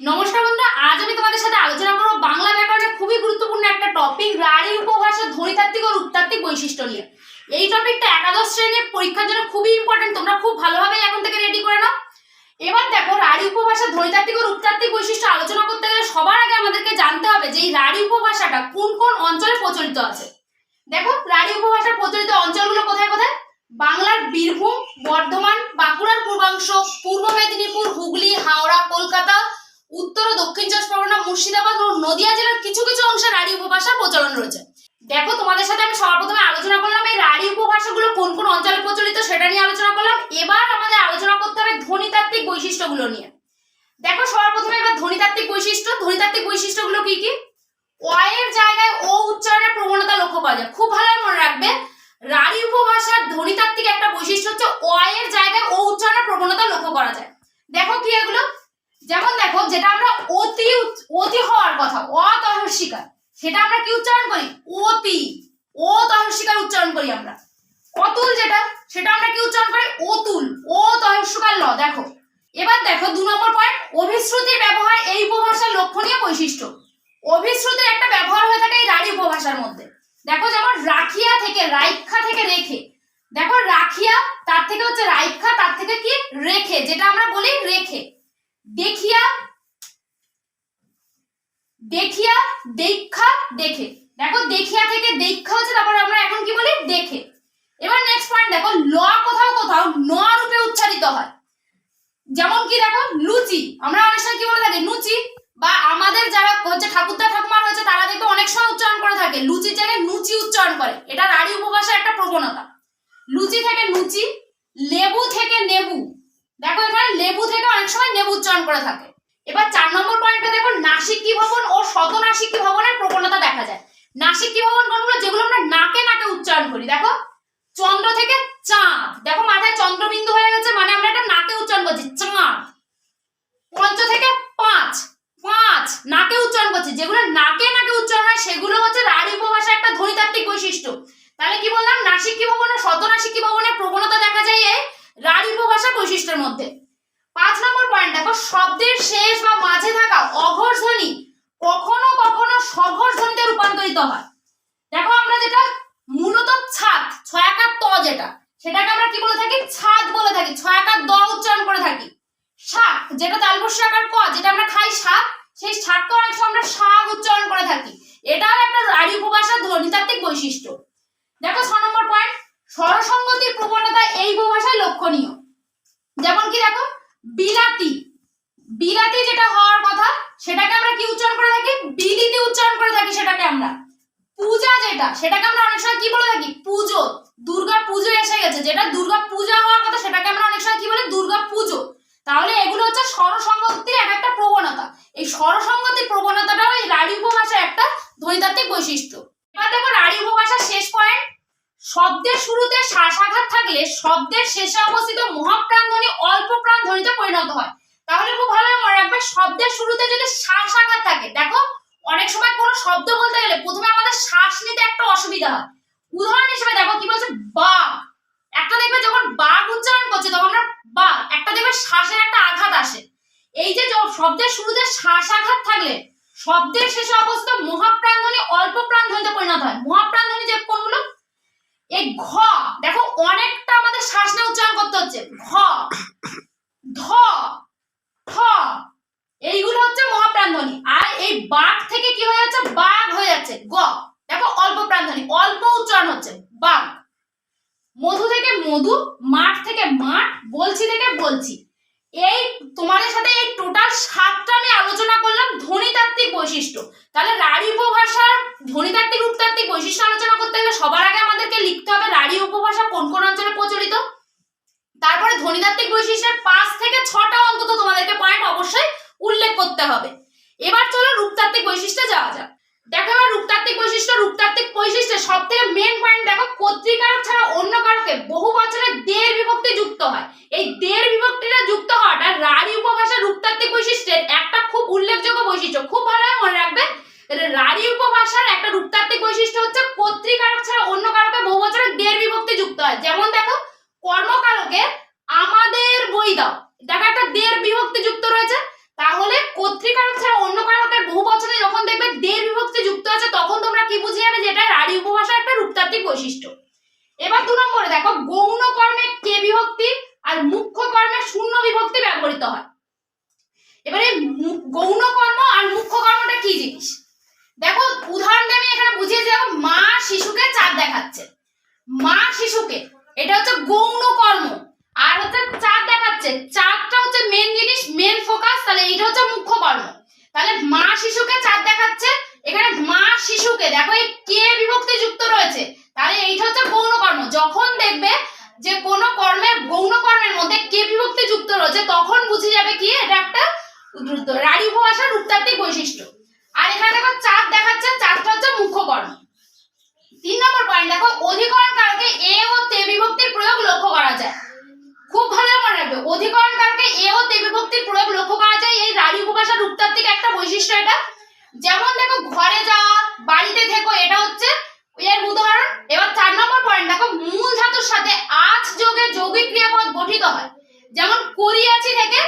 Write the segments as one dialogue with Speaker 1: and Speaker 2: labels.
Speaker 1: নমস্কার বন্ধুরা, আজ আমি তোমাদের সাথে আলোচনা করব বাংলা ব্যাকরণের খুবই গুরুত্বপূর্ণ একটা টপিক রাঢ়ী উপভাষার ধ্বনিতাত্ত্বিক ও রূপতাত্ত্বিক বৈশিষ্ট্য নিয়ে। এই টপিকটা একাদশ শ্রেণির পরীক্ষার জন্য খুবই ইম্পর্টেন্ট তোমরা খুব ভালোভাবে এখন থেকে রেডি করে নাও। এবার দেখো, রাঢ়ী উপভাষার ধ্বনিতাত্ত্বিক ও রূপতাত্ত্বিক বৈশিষ্ট্য আলোচনা করতে গেলে সবার আগে আমাদেরকে জানতে হবে যে এই রাঢ়ী উপভাষাটা কোন কোন অঞ্চলে প্রচলিত আছে। দেখো, রাঢ়ী উপভাষার প্রচলিত অঞ্চলগুলো কোথায় কোথায়? বাংলার বীরভূম, বর্ধমান, বাঁকুড়ার পূর্বাংশ, পূর্ব মেদিনীপুর, হুগলি, হাওড়া, কলকাতা উত্তর ও দক্ষিণ চব্বিশ পরগনা, মুর্শিদাবাদ ও নদিয়া জেলার কিছু কিছু অংশে রাঢ়ী উপভাষার প্রচলন রয়েছে। দেখো, তোমাদের সাথে আমি সবার প্রথমে আলোচনা করলাম এই রাঢ়ী উপভাষাগুলো কোন কোন অঞ্চলে প্রচলিত সেটা নিয়ে আলোচনা করলাম। এবার আমাদের আলোচনা করতে হবে ধ্বনিতাত্ত্বিক বৈশিষ্ট্যগুলো নিয়ে। দেখো সবার প্রথমে এবার ধ্বনিতাত্ত্বিক বৈশিষ্ট্য। ধ্বনিতাত্ত্বিক বৈশিষ্ট্যগুলো কি কি? অয়ের জায়গায় ও উচ্চারণের প্রবণতা লক্ষ্য করা যায়। খুব ভালো মনে রাখবে। রাঢ়ী উপভাষার ধ্বনিতাত্ত্বিক একটা বৈশিষ্ট্য হচ্ছে অয়ের জায়গায় ও উচ্চারণের প্রবণতা লক্ষ্য করা যায়। দেখো কি এগুলো? যেমন দেখো, যেটা আমরা অতি অতি হওয়ার কথা অতহস্বীকার সেটা আমরা কি উচ্চারণ করি? অতি ও তহস্বীকার উচ্চারণ করি আমরা। অতুল যেটা, সেটা আমরা কি উচ্চারণ করি? অতুল ও তহস্যকার ল। দেখো, এবার দেখো দু নম্বর পয়েন্ট অভিশ্রুতির ব্যবহার এই উপভাষার লক্ষণীয় বৈশিষ্ট্য। অভিশ্রুতির একটা ব্যবহার হয়ে থাকে এই রাঢ়ী উপভাষার মধ্যে। দেখো যেমন রাখিয়া থেকে রাইখা থেকে রেখে। দেখো রাখিয়া, তার থেকে হচ্ছে রাইখা তার থেকে কি? রেখে, যেটা আমরা বলি রেখে। দেখিয়া দেখিয়া, দেখা, দেখে। দেখো, দেখিয়া থেকে দেখা হচ্ছে, তারপর আমরা এখন কি বলি? দেখে। এবার নেক্সট পয়েন্ট দেখো, ল কোথাও কোথাও ন রূপে উচ্চারিত হয়। যেমন কি, দেখো, লুচি। আমরা অনেক সময় কি বলে থাকি? লুচি বা আমাদের যারা হচ্ছে ঠাকুরদা ঠাকুমার হচ্ছে তারা দেখবে অনেক সময় উচ্চারণ করে থাকে। লুচির জায়গায় নুচি উচ্চারণ করে। এটা রাঢ়ী উপভাষার একটা প্রবণতা। লুচি থেকে নুচি লেবু থেকে নেবু দেখো এখানে লেবু থেকে অনেক সময় নেবু উচ্চারণ করে থাকে। এবার চার নম্বর পয়েন্টটা দেখো নাসিকি ভবন ও শত শতনাসিকি ভবনের প্রবণতা দেখা যায়। নাসিকি ভবন কোনগুলো? যেগুলো আমরা নাকে নাকে উচ্চারণ করি। দেখো, চন্দ্র থেকে চাঁদ। দেখো, মাথায় চন্দ্রবিন্দু হয়ে গেছে মানে আমরা এটা নাকে উচ্চারণ করছি, চাঁদ। পঞ্চ থেকে পাঁচ পাঁচ, নাকে উচ্চারণ করছি। যেগুলো নাকে নাকে উচ্চারণ হয় সেগুলো হচ্ছে রাঢ়ী উপভাষা একটা ধ্বনিতাত্ত্বিক বৈশিষ্ট্য তাহলে কি বললাম নাসিকি ভবন ও শতনাসিকি ভবনের প্রবণতা দেখা যায় এই রাঢ়ী উপভাষা বৈশিষ্ট্যের মধ্যে পাঁচ নম্বর পয়েন্ট দেখো শব্দের শেষ বা মাঝে থাকা অঘোষ ধ্বনি কখনো কখনো সঘোষ ধ্বনিতে হয়। দেখো আমরা যেটা মূলত ছাদ ছয়াকার ত যেটা, সেটাকে আমরা কি বলে থাকি? ছাদ বলে থাকি ছয়াকার দ উচ্চারণ করে থাকি। শাক, যেটা তালবস্য আকার ক, যেটা আমরা খাই শাক, সেই শাককে অনেক সময় আমরা শাক উচ্চারণ করে থাকি। এটাও একটা রাঢ়ী উপভাষার ধ্বনিতাত্ত্বিক বৈশিষ্ট্য। দেখো ছ নম্বর পয়েন্ট স্বরসঙ্গতির প্রবণতা এই উপভাষায় লক্ষণীয়। যেমন কি দেখো? বিলাতি বিলাতি যেটা হওয়ার কথা, সেটাকে আমরা কি উচ্চারণ করে থাকি? বিলিতে উচ্চারণ করে থাকি সেটাকে আমরা। পূজা যেটা, সেটাকে আমরা অনেক সময় কি বলে থাকি? পুজো। দুর্গা পুজো এসে গেছে। যেটা দুর্গা পূজা হওয়ার কথা, সেটাকে আমরা অনেক সময় কি বলি? দুর্গা পুজো। তাহলে এগুলো হচ্ছে স্বরসঙ্গতির এক একটা প্রবণতা। এই স্বরসঙ্গতির প্রবণতাটাও এই রাঢ়ী উপভাষার একটা ধ্বনিতাত্ত্বিক বৈশিষ্ট্য। এবার দেখো রাঢ়ী উপভাষার শেষ পয়েন্ট শব্দের শুরুতে শ্বাসাঘাত থাকলে শব্দের শেষে অবস্থিত মহাপ্রাণ ধ্বনি অল্প প্রাণ ধ্বনিতে পরিণত হয়। তাহলে খুব ভালো মনে রাখবে শব্দের শুরুতে যদি শ্বাস আঘাত থাকে, দেখো, অনেক সময় কোনো শব্দ বলতে গেলে প্রথমে আমাদের শ্বাস নিতে একটা অসুবিধা হয়। উদাহরণ হিসেবে দেখো, কি বলছে? বাঘ একটা দেখবে যখন বাঘ উচ্চারণ করছে, তখন বাঘ একটা দেখবে শ্বাসের একটা আঘাত আসে। এই যে শব্দের শুরুতে শ্বাস আঘাত থাকলে, শব্দের শেষে অবস্থা মহাপ্রাণ ধ্বনি অল্প প্রাণ ধ্বনিতে পরিণত হয়। মহাপ্রাণ ধ্বনি যে কোনগুলো? এই ঘ দেখো অনেকটা আমাদের শ্বাস নিয়ে উচ্চারণ করতে হচ্ছে ঘ ধ ঠ এইগুলো হচ্ছে মহাপ্রাণ ধ্বনি আর এই বাঘ থেকে কি হয়ে যাচ্ছে বাঘ হয়ে যাচ্ছে গ দেখো অল্প প্রাণ ধ্বনি অল্প উচ্চারণ হচ্ছে। বাঘ মধু থেকে মধু, মাঠ থেকে মাঠ, বলছি থেকে বলছি। এই তোমাদের সাথে এই টোটাল সাতটা আমি আলোচনা করলাম ধ্বনিতাত্ত্বিক বৈশিষ্ট্য। তাহলে রাঢ়ী উপভাষার ধ্বনিতাত্ত্বিক, রূপতাত্ত্বিক বৈশিষ্ট্য আলোচনা করতে গেলে সবার আগে আমাদেরকে লিখতে হবে রাঢ়ী উপভাষা কোন কোন অঞ্চলে প্রচলিত। তারপরে ধ্বনিতাত্ত্বিক বৈশিষ্ট্যের পাঁচ থেকে ছটা অন্তত তোমাদেরকে পয়েন্ট অবশ্যই উল্লেখ করতে হবে। এবার চলো রূপতাত্ত্বিক বৈশিষ্ট্যে যাওয়া যাক। দেখো এবার রূপতাত্ত্বিক বৈশিষ্ট্য রূপতাত্ত্বিক বৈশিষ্ট্য। সব থেকে মেন পয়েন্ট দেখো কর্তৃকারক ছাড়া অন্য কারকে বহু বছরের দের বিভক্তি যুক্ত হয় এই দের বিভক্তিটা যুক্ত হওয়াটা রাঢ়ী উপভাষার রূপতাত্ত্বিক বৈশিষ্ট্যের একটা খুব উল্লেখযোগ্য বৈশিষ্ট্য খুব ভালোভাবে মনে রাখবে তাহলে রাঢ়ী উপভাষার একটা রূপতাত্ত্বিক বৈশিষ্ট্য হচ্ছে কর্তৃকারক ছাড়া অন্য কারকে বহু বছরের দের বিভক্তি যুক্ত হয় যেমন দেখো কর্মকারকে আমাদের বই দাও দেখো একটা দের বিভক্তি যুক্ত রয়েছে তাহলে কর্তৃকারক কারক ছাড়া অন্য কারকের বহু বচনে যখন দেখবে দের বিভক্তি যুক্ত আছে তখন তোমরা কি বুঝে যাবে যেটা রাঢ়ী উপভাষার একটা রূপতাত্ত্বিক বৈশিষ্ট্য এবার দু নম্বরে দেখো গৌণ কর্মে কে বিভক্তি আর মুখ্য কর্মে শূন্য বিভক্তি ব্যবহৃত হয়। এবারে গৌণ কর্ম আর মুখ্য কর্মটা কি জিনিস? দেখো, উদাহরণ দিয়ে আমি এখানে বুঝিয়ে যাব মা শিশুকে চাঁদ দেখাচ্ছে। মা শিশুকে এটা হচ্ছে গৌণ কর্ম আর হচ্ছে চাঁদ দেখাচ্ছে চাঁদটা হচ্ছে মেন জিনিস মেন ফোকাস তাহলে এইটা হচ্ছে মুখ্য কর্ম তাহলে মা শিশুকে চাঁদ দেখাচ্ছে এখানে মা শিশুকে দেখো এই কে বিভক্তি যুক্ত রয়েছে তাহলে এইটা হচ্ছে গৌণ কর্ম যখন দেখবে যে কোনো কর্মের গৌণ কর্মের মধ্যে কে বিভক্তি যুক্ত রয়েছে, তখন বুঝে যাবে কি এটা একটা রাঢ়ী ভাষার রূপতাত্ত্বিক বৈশিষ্ট্য। আর এখানে দেখো চাঁদ দেখাচ্ছে, চাঁদটা হচ্ছে মুখ্য কর্ম। তিন নম্বর পয়েন্ট দেখো অধিকরণ কালকে এ ও তে বিভক্তির প্রয়োগ লক্ষ্য করা যায় খুব ভালো মনে রাখবে অধিকরণ কারকে এ ও তে বিভক্তির প্রয়োগ লক্ষ্য করা যায় এই রাঢ়ী উপভাষার রূপতাত্ত্বিক একটা বৈশিষ্ট্য এটা যেমন দেখো ঘরে যাওয়া বাড়িতে থেকো এটা হচ্ছে এর উদাহরণ এবার চার নম্বর পয়েন্ট দেখো মূল ধাতুর সাথে আজ যোগে যৌগিক গঠিত হয়। যেমন করিয়াছি থেকে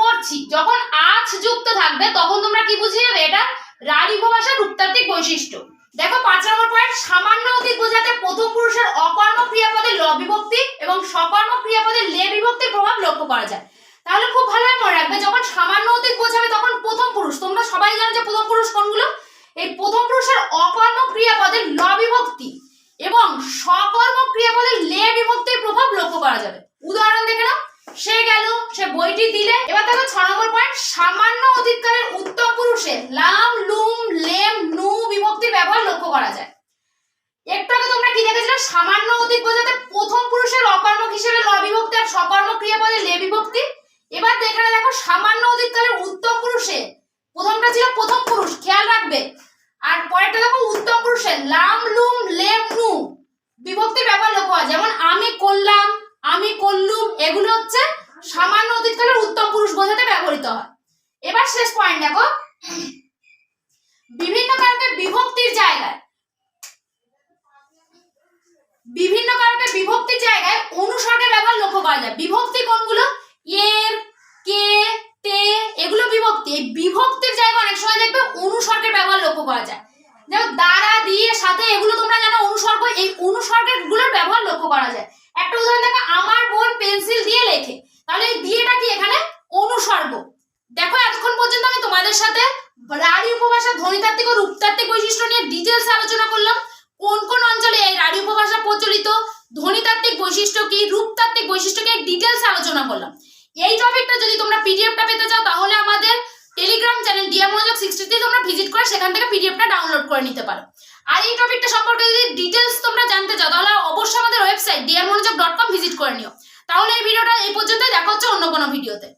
Speaker 1: করছি, যখন আজ যুক্ত থাকবে, তখন তোমরা কি বুঝিয়ে যাবে এটা রাঢ়ী উপভাষার রূপতাত্ত্বিক বৈশিষ্ট্য। দেখো, পাঁচ নম্বর পয়েন্ট সামান্য অতীত বোঝাতে প্রথম পুরুষের অকর্ম ক্রিয়াপদে ল বিভক্তি এবং সকর্ম ক্রিয়াপদে লে বিভক্তির প্রভাব লক্ষ্য করা যায়। তাহলে খুব ভালোভাবে মনে রাখবে, যখন সামান্য অতীত বোঝাবে, তখন প্রথম পুরুষ। তোমরা সবাই জানো যে প্রথম পুরুষ কোনগুলো? এই প্রথম পুরুষের অকর্ম ক্রিয়াপদে ল বিভক্তি এবং সকর্ম ক্রিয়াপদে লে বিভক্তির প্রভাব লক্ষ্য করা যাবে। উদাহরণ দেখে নাও। সে গেল, সে বইটি দিলে। এবার দেখো ছ নম্বর পয়েন্ট সামান্য অতীতকালের উত্তম পুরুষে লাম, লুম, লেম, নু বিভক্তির ব্যবহার লক্ষ্য করা যায়। একটু আগে তোমরা কি দেখেছিলে? সামান্য অধিক বোঝাতে প্রথম পুরুষের অকর্মক হিসেবে ল বিভক্তি আর সকর্ম ক্রিয়াপদে লে বিভক্তি। এবার এখানে দেখো সামান্য অতীতকালের উত্তম পুরুষে প্রথমটা ছিল প্রথম পুরুষ, খেয়াল রাখবে। আর পরেরটা দেখো, উত্তম পুরুষে লাম, লুম, লেম, নু বিভক্তির ব্যবহার লক্ষ্য যেমন, আমি করলাম আমি কল্লুম, এগুলো হচ্ছে সামান্য অতীতকালের উত্তম পুরুষ বোঝাতে ব্যবহৃত হয়। এবার শেষ পয়েন্ট দেখো। বিভিন্ন কারণে বিভক্তির জায়গায়, বিভিন্ন কারণে বিভক্তির জায়গায় অনুসর্গের ব্যবহার লক্ষ্য করা যায়। বিভক্তি কোনগুলো এর কে তে এগুলো বিভক্তি এই বিভক্তির জায়গায় অনেক সময় দেখবে অনুসর্গের ব্যবহার লক্ষ্য করা যায় যেমন দ্বারা দিয়ে সাথে এগুলো তোমরা জানো অনুসর্গ এই অনুসর্গেরগুলোর ব্যবহার লক্ষ্য করা যায় একটা উদাহরণ দেখো আমার বোন পেন্সিল দিয়ে লেখে তাহলে এই দিয়েটা কি এখানে অনুসর্গ দেখো এতক্ষণ পর্যন্ত আমি তোমাদের সাথে রাঢ়ী উপভাষা, ধ্বনিতাত্ত্বিক ও রূপতাত্ত্বিক বৈশিষ্ট্য নিয়ে ডিটেলস আলোচনা করলাম। কোন কোন অঞ্চলে এই রাঢ়ী উপভাষা প্রচলিত? ধ্বনিতাত্ত্বিক বৈশিষ্ট্য কি, রূপতাত্ত্বিক বৈশিষ্ট্য কি ডিটেলস আলোচনা করলাম। এই টপিকটা যদি তোমরা পিডিএফটা পেতে চাও, তাহলে আমাদের টেলিগ্রাম চ্যানেল ডিএম মনোযোগ সিক্সটিতে তোমরা ভিজিট করে সেখান থেকে পিডিএফটা ডাউনলোড করে নিতে পারো। আর এই টপিকটা সম্পর্কে যদি ডিটেলস তোমরা জানতে চাও, তাহলে অবশ্যই আমাদের ওয়েবসাইট মনোযোগ ডট কম ভিজিট করে নিও। তাহলে এই ভিডিওটা এই পর্যন্ত দেখা হচ্ছে অন্য কোনো ভিডিওতে